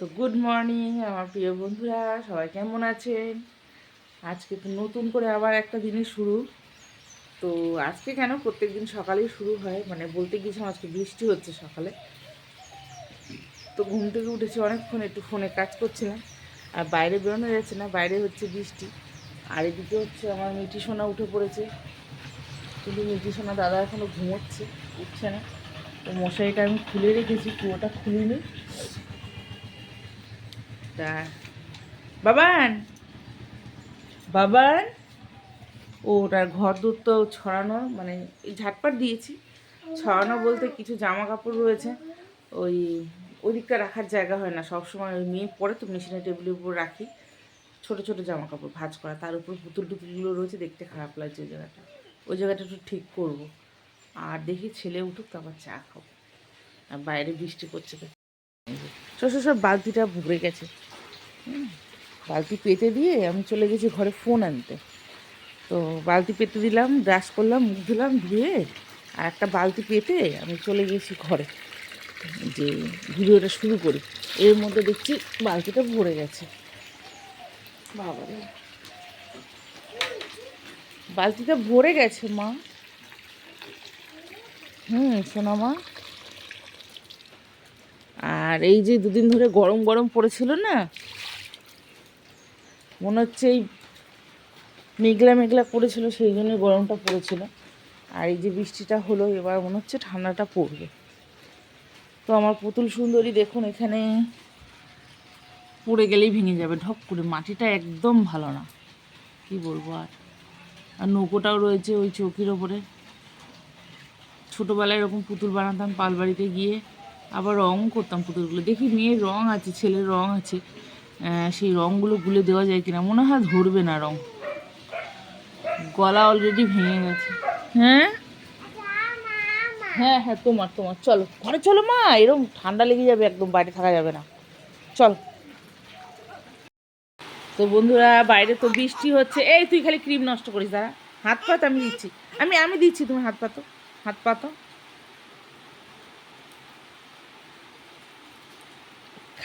তো good morning আমার প্রিয় বন্ধুরা, সবাই কেমন আছেন? আজকে তো নতুন করে আবার একটা দিনই শুরু। তো আজকে কেন প্রত্যেক দিন সকালেই শুরু হয়? মানে বলতে গিয়েছিলাম আজকে বৃষ্টি হচ্ছে সকালে। তো ঘুম থেকে উঠেছি অনেকক্ষণ, একটু ফোনে কাজ করছিলাম। আর বাইরে বেরোনো যাচ্ছে না, বাইরে হচ্ছে বৃষ্টি। আর এদিকে হচ্ছে আমার মিটি সোনা উঠে পড়েছে। কিন্তু মিটি সোনা দাদা এখনও ঘুমোচ্ছে, উঠছে না। তো মশারিটা আমি খুলে রেখেছি, পুরোটা খুলিনি তা। বাবান। বাবান। ও, ওটার ঘর দূর তো ছড়ানো মানে ঝাটপাট দিয়েছি। ছড়ানো বলতে কিছু জামা কাপড় রয়েছে। ওই ওই দিকটা রাখার জায়গা হয় না। সবসময় ওই মেয়ে পরে তো মেশিনের টেবিলের উপর রাখি। ছোট ছোট জামা কাপড় ভাঁজ করা। তার উপর পুতুল টুতুলগুলো রয়েছে, দেখতে খারাপ লাগছে ওই জায়গাটা। ওই জায়গাটা একটু ঠিক করব। আর দেখি ছেলে উঠুক, তারপর চা খাব। আর বাইরে বৃষ্টি পড়ছে তো। সব বালতিটা ভরে গেছে। বালতি পেতে দিয়ে আমি চলে গেছি ঘরে ফোন আনতে। তো বালতি পেতে দিলাম ব্রাশ করলাম, মুখ ধুলাম, ধুয়ে আর একটা বালতি পেতে আমি চলে গেছি ঘরে। যে ভিডিওটা শুরু করি, এর মধ্যে দেখছি বালতিটা ভরে গেছে। বাবারে। বালতিটা ভরে গেছে, মা। হুম শোনা মা। আর এই যে দুদিন ধরে গরম গরম পড়েছিল না মনে হচ্ছে এই মেঘলা মেঘলা পড়েছিল সেই জন্য গরমটা পড়েছিল। আর এই যে বৃষ্টিটা হলো, এবার মনে হচ্ছে ঠান্ডাটা পড়বে। তো আমার পুতুল সুন্দরী দেখুন, এখানে পড়ে গেলেই ভেঙে যাবে। ঢপ করে, মাটিটা একদম ভালো না। কি বলব আর? আর নৌকোটাও রয়েছে ওই চৌকির ওপরে। ছোটোবেলায় এরকম পুতুল বানাতাম, পালবাড়িতে গিয়ে আবার রং করতাম পুতুলগুলো। দেখি মেয়ের রং আছে, ছেলের রং আছে। সেই রঙগুলো গুলে দেওয়া যায় কিনা, মনে হয় ধরবে না রং। গলা অলরেডি ভেঙে গেছে। হ্যাঁ? হ্যাঁ হ্যাঁ তোমার তোমার, চলো। ঘরে চলো মা এরকম ঠান্ডা লেগে যাবে, একদম বাইরে থাকা যাবে না। চল। তো বন্ধুরা, বাইরে তো বৃষ্টি হচ্ছে। এই, তুই খালি ক্রিম নষ্ট করিস, দাঁড়া। হাত পাত আমি দিচ্ছি। আমি আমি দিচ্ছি, তুমি হাত পাতো হাত পাতো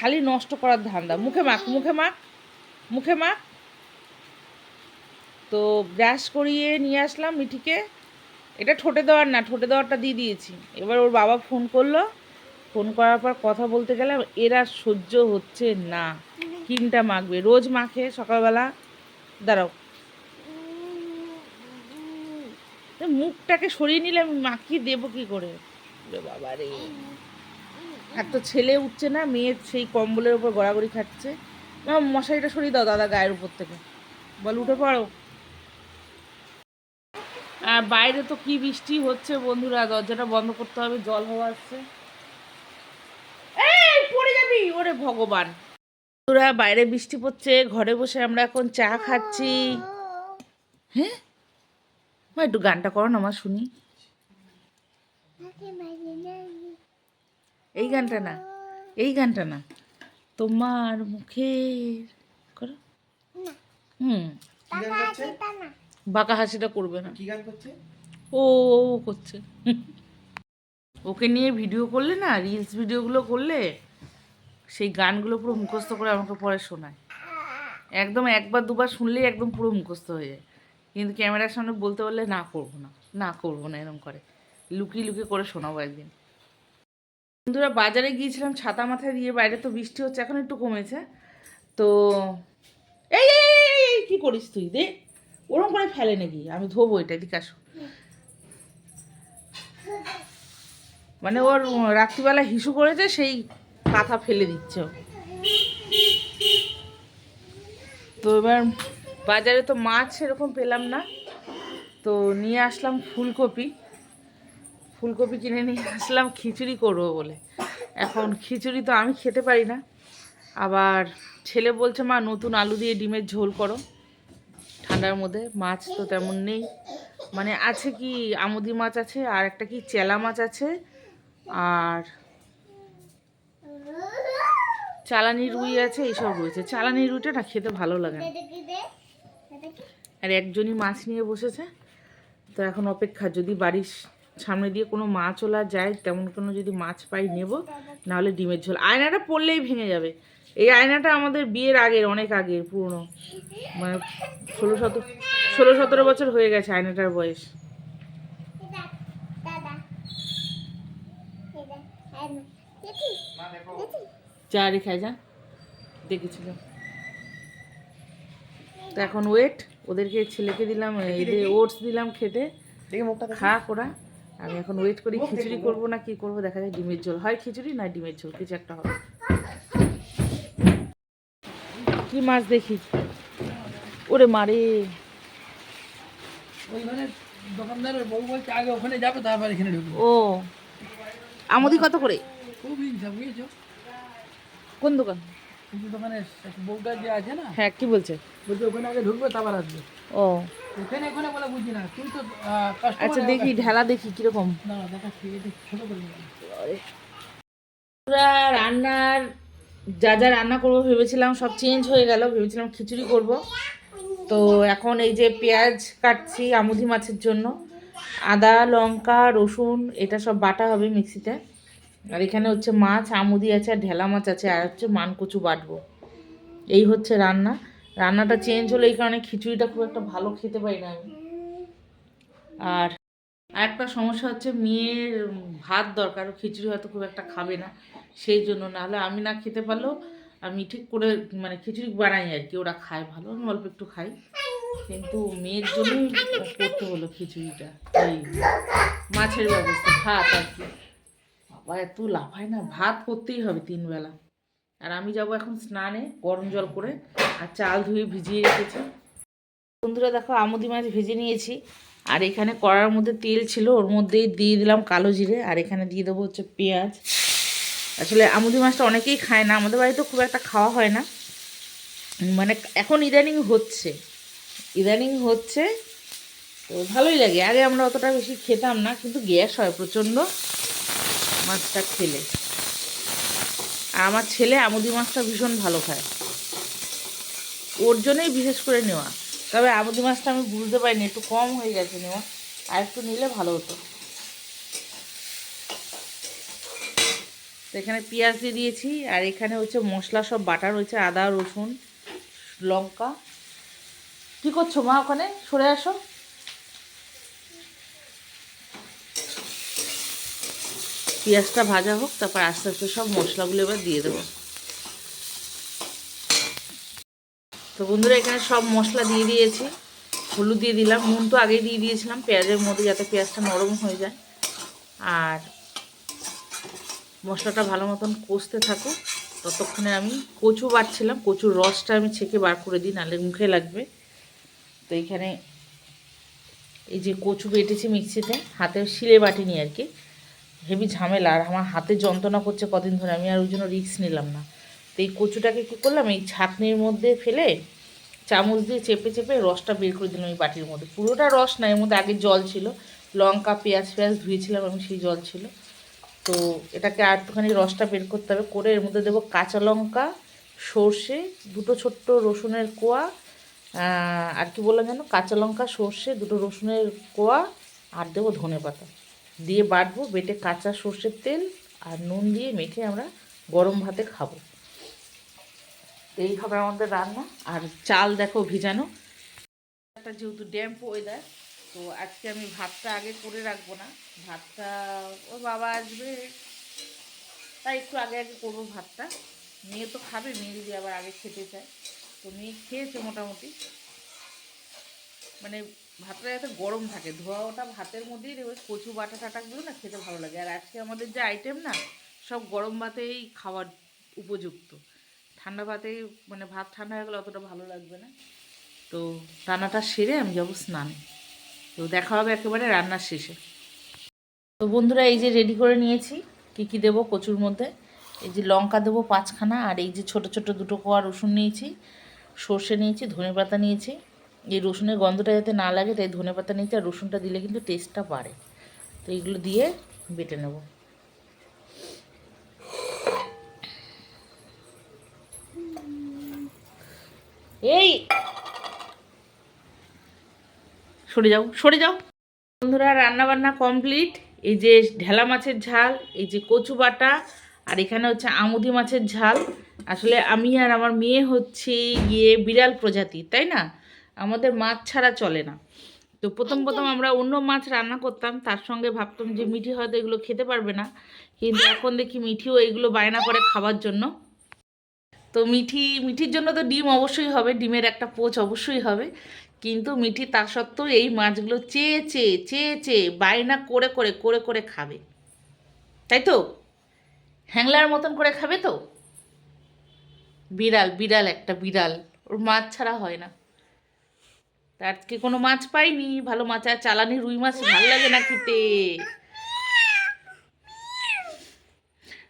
খালি নষ্ট করার ধান্দা। মুখে মাখ মুখে মাখ মুখে মাখ। তো ব্রাশ করিয়ে নিয়ে আসলাম মিঠিকে। এটা ঠোঁটে দেওয়ার না, ঠোঁটে দেওয়ারটা দিয়ে দিয়েছি। এবার ওর বাবা ফোন করল। ফোন করার পর কথা বলতে গেলাম, এরা সহ্য হচ্ছে না। ক্রিমটা মাখবে? রোজ মাখে সকালবেলা। দাঁড়াও। মুখটাকে সরিয়ে নিলে আমি মাখিয়ে দেবো কি করে? বাবা রে তো ছেলে উঠছে না, মেয়ে সেই কম্বলের উপর গড়াগড়ি খাচ্ছে। মশারিটা সরিয়ে দাও দাদা গায়ের উপর থেকে। বল, উঠে পড়ো। আর বাইরে তো কি বৃষ্টি হচ্ছে বন্ধুরা, দরজাটা বন্ধ করতে হবে, জল হওয়া আসছে। পড়ে যাবি, ওরে ভগবান। বন্ধুরা, বাইরে বৃষ্টি পড়ছে, ঘরে বসে আমরা এখন চা খাচ্ছি। হ্যাঁ? একটু গানটা করো না, মা, শুনি। এই গানটা না এই গানটা না। তোমার মুখের করো। হুম। বাঁকা হাসিটা করবে না। কি গান করছে? ও ও করছে। ওকে নিয়ে ভিডিও করলে না রিলস ভিডিওগুলো করলে সেই গানগুলো পুরো মুখস্থ করে আমাকে পরে শোনায়। একদম একবার দুবার শুনলেই একদম পুরো মুখস্থ হয়ে যায়। কিন্তু ক্যামেরার সামনে বলতে বললে না করব না না করব না এরকম করে। লুকিয়ে লুকিয়ে করে শোনাবো একদিন। বন্ধুরা বাজারে গিয়েছিলাম, ছাতা মাথায় দিয়ে বাইরে তো বৃষ্টি হচ্ছে, এখন একটু কমেছে। তো এই কি করিস তুই? দে, ওরম করে ফেলে নাকি আমি ধোবো এটা, এদিকে আসো। মানে ওর রাত্রিবেলা হিসু করেছে, সেই কাঁথা ফেলে দিচ্ছে। তো এবার বাজারে তো মাছ সেরকম পেলাম না, তো নিয়ে আসলাম ফুলকপি। ফুলকপি কিনে নিয়ে আসলাম, খিচুড়ি করব বলে। এখন খিচুড়ি তো আমি খেতে পারি না। আবার ছেলে বলছে, মা, নতুন আলু দিয়ে ডিমের ঝোল করো। ঠান্ডার মধ্যে মাছ তো তেমন নেই। মানে আছে কি, আমুদি মাছ আছে, আর একটা কি চেলা মাছ আছে, আর চালানি রুই আছে, এইসব রয়েছে। চালানি রুইটা না খেতে ভালো লাগে আর একজনই মাছ নিয়ে বসেছে। তো এখন অপেক্ষা, যদি বাড়ির সামনে দিয়ে কোনো মাছ ওলা যায় তেমন কোনো যদি মাছ পাই নেব নাহলে ডিমের ঝোল। আয়নাটা পড়লেই ভেঙে যাবে। এই আয়নাটা আমাদের বিয়ের আগের অনেক আগের পুরনো। মানে ষোলো সতেরো ষোলো সতেরো বছর হয়ে গেছে আয়নাটার বয়স। যা রেখে যা দেখেছিল তো এখন ওয়েট ওদেরকে ছেলেকে দিলাম এদের ওটস দিলাম খেতে। দেখি মুখটা খা ওরা। আমি এখন ওয়েট করি খিচুড়ি করব না কি করব? দেখা যায় ডিমের ঝোল হয় খিচুড়ি না ডিমের ঝোল কিছু একটা হবে। কি মাছ দেখি? ওরে মারে ওইখানে দোকানদারের বউ বলছে আগে ওখানে যাবে তারপর এখানে ঢুকবো। ও। আমদি কত করে? খুব বুঝেছ? কোন দোকান? কিন্তু দোকানে বউটা যে আছে না হ্যাঁ কি বলছে? বলছে ওখানে আগে ঢুকবে তারপর আসবে। ও। ওখানে ওখানে বলে বুঝি না তুই তো আচ্ছা দেখি ঢেলা দেখি কীরকম। না দেখা ঠিক আছে ছোট করে রান্নার যা যা রান্না করব ভেবেছিলাম সব চেঞ্জ হয়ে গেল ভেবেছিলাম খিচুড়ি করব। তো এখন এই যে পেঁয়াজ কাটছি আমুদি মাছের জন্য। আদা লঙ্কা রসুন এটা সব বাটা হবে মিক্সিতে। আর এখানে হচ্ছে মাছ, আমুদি আছে, আর ঢেলা মাছ আছে, আর হচ্ছে মানকচু বাটবো। এই হচ্ছে রান্না। রান্নাটা চেঞ্জ হলো এই কারণে খিচুড়িটা খুব একটা ভালো খেতে পারি না আমি। আর একটা সমস্যা হচ্ছে মেয়ের ভাত দরকার খিচুড়ি হয়তো খুব একটা খাবে না, সেই জন্য নাহলে আমি না খেতে পারলেও আমি ঠিক করে মানে খিচুড়ি বানাই আর কি, ওরা খায় ভালো, আমি অল্প একটু খাই। কিন্তু মেয়ের জন্যই করতে হলো খিচুড়িটা, এই মাছের ব্যবস্থা, ভাত আর কি। বাবা, এত লাফায় না, ভাত করতেই হবে তিন বেলা আর আমি যাব এখন স্নানে, গরম জল করে, আর চাল ধুয়ে ভিজিয়ে রেখেছি। বন্ধুরা, দেখো, আমুদি মাছ ভেজে নিয়েছি। আর এখানে কড়ার মধ্যে তেল ছিল, ওর মধ্যেই দিয়ে দিলাম কালো জিরে, আর এখানে দিয়ে দেবো হচ্ছে পেঁয়াজ। আসলে আমুদি মাছটা অনেকেই খায় না, আমাদের বাড়িতে খুব একটা খাওয়া হয় না। মানে এখন ইদানিং হচ্ছে ইদানিং হচ্ছে, তো ভালোই লাগে। আগে আমরা অতটা বেশি খেতাম না, কিন্তু গ্যাস হয় প্রচণ্ড। মাছটা খেলে। আর আমার ছেলে আমুদি মাছটা ভীষণ ভালো খায়। ওর জন্যই বিশেষ করে নেওয়া। তবে আমুদি মাছটা আমি বুঝতে পারিনি, একটু কম হয়ে গেছে নেওয়া। আর একটু নিলে ভালো হতো। এখানে পেঁয়াজ দিয়ে দিয়েছি, আর এখানে হচ্ছে মশলা সব বাটা রয়েছে আদা, রসুন, লঙ্কা। কী করছ মা ওখানে? সরে আসো। পেঁয়াজটা ভাজা হোক, তারপর আস্তে আস্তে সব মশলাগুলো এবার দিয়ে দেবো। তো বন্ধুরা, এখানে সব মশলা দিয়ে দিয়েছি। হলুদ দিয়ে দিলাম, নুন তো আগেই দিয়ে দিয়েছিলাম, পেঁয়াজের মধ্যে যাতে পেঁয়াজটা নরম হয়ে যায়। আর মশলাটা ভালো মতন কষতে থাকুক, ততক্ষণে আমি কচু বাটছিলাম, কচুর রসটা আমি ছেঁকে বার করে দিই, নাহলে মুখে লাগবে। তো এইখানে এই যে কচু বেটেছি মিক্সিতে, হাতে শিলে বাটিনি আর কি। হেভি ঝামেলা আর আমার হাতে যন্ত্রণা করছে কদিন ধরে, আমি আর ওই জন্য রিস্ক নিলাম না। তো এই কচুটাকে কী করলাম? এই ছাঁকনির মধ্যে ফেলে চামচ দিয়ে চেপে চেপে রসটা বের করে দিলাম এই বাটির মধ্যে। পুরোটা রস না, এর মধ্যে আগে জল ছিল। লঙ্কা, পেঁয়াজ পেঁয়াজ ধুয়েছিলাম আমি সেই জল ছিল। তো এটাকে আর একটুখানি রসটা বের করতে হবে। করে এর মধ্যে দেবো কাঁচা লঙ্কা, সর্ষে, দুটো ছোট্ট রসুনের কোয়া আর কি বললাম যেন? কাঁচা লঙ্কা, সর্ষে, দুটো রসুনের কোয়া, আর দেবো ধনে পাতা দিয়ে বাটবো, বেটে কাঁচা সর্ষের তেল আর নুন দিয়ে মেখে আমরা গরম ভাতে খাব। এই হবে আমাদের রান্না। আর চাল দেখো ভিজানো। একটা যেহেতু ড্যাম্প ওয়েদার, তো আজকে আমি ভাতটা আগে করে রাখব না। ভাতটা ওর বাবা আসবে, তাই একটু আগে আগে করব ভাতটা। মেয়ে তো খাবে, মেয়ে যদি আবার আগে খেতে চায়। তো মেয়ে খেয়েছে মোটামুটি। মানে ভাতটা যাতে গরম থাকে, ধোয়া ওটা ভাতের মধ্যেই দেবে, কচু বাটা টাটাগুলো না খেতে ভালো লাগে। আর আজকে আমাদের যে আইটেম না, সব গরম ভাতেই খাওয়ার উপযুক্ত। ঠান্ডা ভাতেই মানে ভাত ঠান্ডা হয়ে গেলে অতটা ভালো লাগবে না। তো রান্নাটা সেরে আমি যাব স্নানে। তো দেখা হবে একেবারে রান্নার শেষে। তো বন্ধুরা, এই যে রেডি করে নিয়েছি, কি কি দেবো কচুর মধ্যে? এই যে লঙ্কা দেবো পাঁচখানা, আর এই যে ছোট ছোট দুটো কোয়া রসুন নিয়েছি, সর্ষে নিয়েছি, ধনে পাতা নিয়েছি। এই রসুনের গন্ধটা যাতে না লাগে, তাই ধনে পাতা নিয়েছি আর রসুনটা দিলে কিন্তু টেস্টটা বাড়ে। তো এইগুলো দিয়ে বেটে নেব। এই! সরে যাও সরে যাও। বন্ধুরা রান্না বান্না কমপ্লিট এই যে ঢেলা মাছের ঝাল, এই যে কচু বাটা, আর এখানে হচ্ছে আমুদি মাছের ঝাল। আসলে আমি আর আমার মেয়ে হচ্ছে গিয়ে বিড়াল প্রজাতি, তাই না? আমাদের মাছ ছাড়া চলে না। তো প্রথম প্রথম আমরা অন্য মাছ রান্না করতাম তার সঙ্গে ভাবতাম যে মিঠি হয়তো এগুলো খেতে পারবে না। কিন্তু এখন দেখি মিঠিও এগুলো বায়না করে খাবার জন্য। তো মিঠি মিঠির জন্য তো ডিম অবশ্যই হবে ডিমের একটা পোচ অবশ্যই হবে। কিন্তু মিঠি তা সত্ত্বেও এই মাছগুলো চেয়ে চেয়ে চেয়ে চেয়ে বায়না করে করে করে করে খাবে। তাই তো? হ্যাংলার মতন করে খাবে তো? বিড়াল বিড়াল একটা বিড়াল ওর মাছ ছাড়া হয় না। তা আজকে কোনো মাছ পাইনি। ভালো মাছ আর চালানি রুই মাছ ভালো লাগে না খেতে।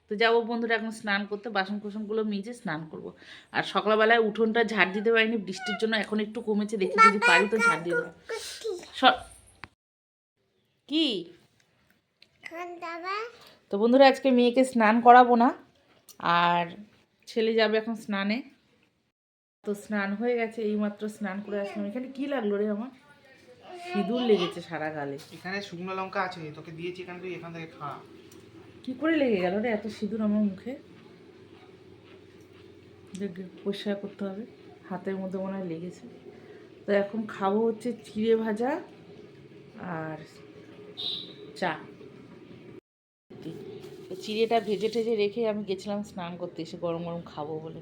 তো যাব বন্ধুরা এখন স্নান করতে। বাসন কোসনগুলো মিজে স্নান করব। আর সকালবেলায় উঠোনটা ঝাড় দিতে পারিনি বৃষ্টির জন্য এখন একটু কমেছে। দেখি যদি পারি তো ঝাড় দিয়ে দেবো। কি? তো বন্ধুরা আজকে মেয়েকে স্নান করাবো না। আর ছেলে যাবে এখন স্নানে। তো স্নান হয়ে গেছে এইমাত্র স্নান করে আসলাম। এখানে কি লাগল রে আমার? সিঁদুর লেগেছে সারা গালে। এখানে শুকনো লঙ্কা আছে তোকে দিয়েছি এখান তুই এখান থেকে খা। কি করে লেগে গেল রে এত সিঁদুর আমার মুখে? দেখ পরিষ্কার করতে হবে। হাতের মধ্যে মনে হয় লেগেছে। তো এখন খাব হচ্ছে চিড়ে ভাজা আর চা। চিড়েটা ভেজে টেজে রেখে আমি গেছিলাম স্নান করতে এসে গরম গরম খাব বলে।